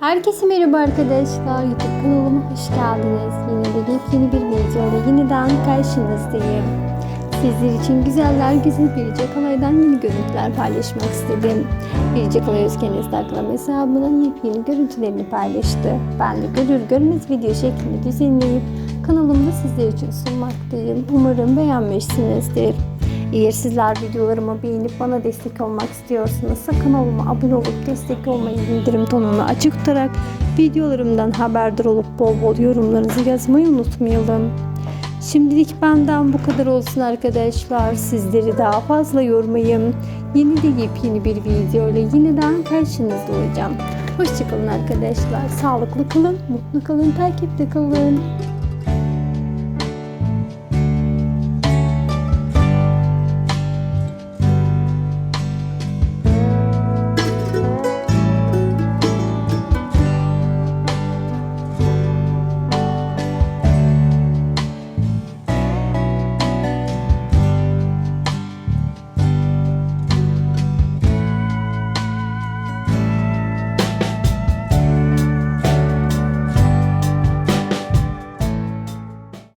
Herkese merhaba arkadaşlar. YouTube kanalıma hoş geldiniz. Yine de yepyeni bir videoyla yeniden karşınızdayım. Sizler için güzeller güzel Biricik Alay'dan yeni görüntüler paylaşmak istedim. Biricik Alay Özgen Instagram hesabından yepyeni görüntülerini paylaştı. Ben de görür görmez video şeklinde düzenleyip kanalımda sizler için sunmaktayım. Umarım beğenmişsinizdir. Eğer sizler videolarımı beğenip bana destek olmak istiyorsanız kanalıma abone olup destek olmayı bildirim tonunu açık tutarak videolarımdan haberdar olup bol bol yorumlarınızı yazmayı unutmayalım. Şimdilik benden bu kadar olsun arkadaşlar. Sizleri daha fazla yormayayım. Yeni de yepyeni bir video ile yeniden karşınızda olacağım. Hoşçakalın arkadaşlar. Sağlıklı kalın, mutlu kalın, takipte kalın.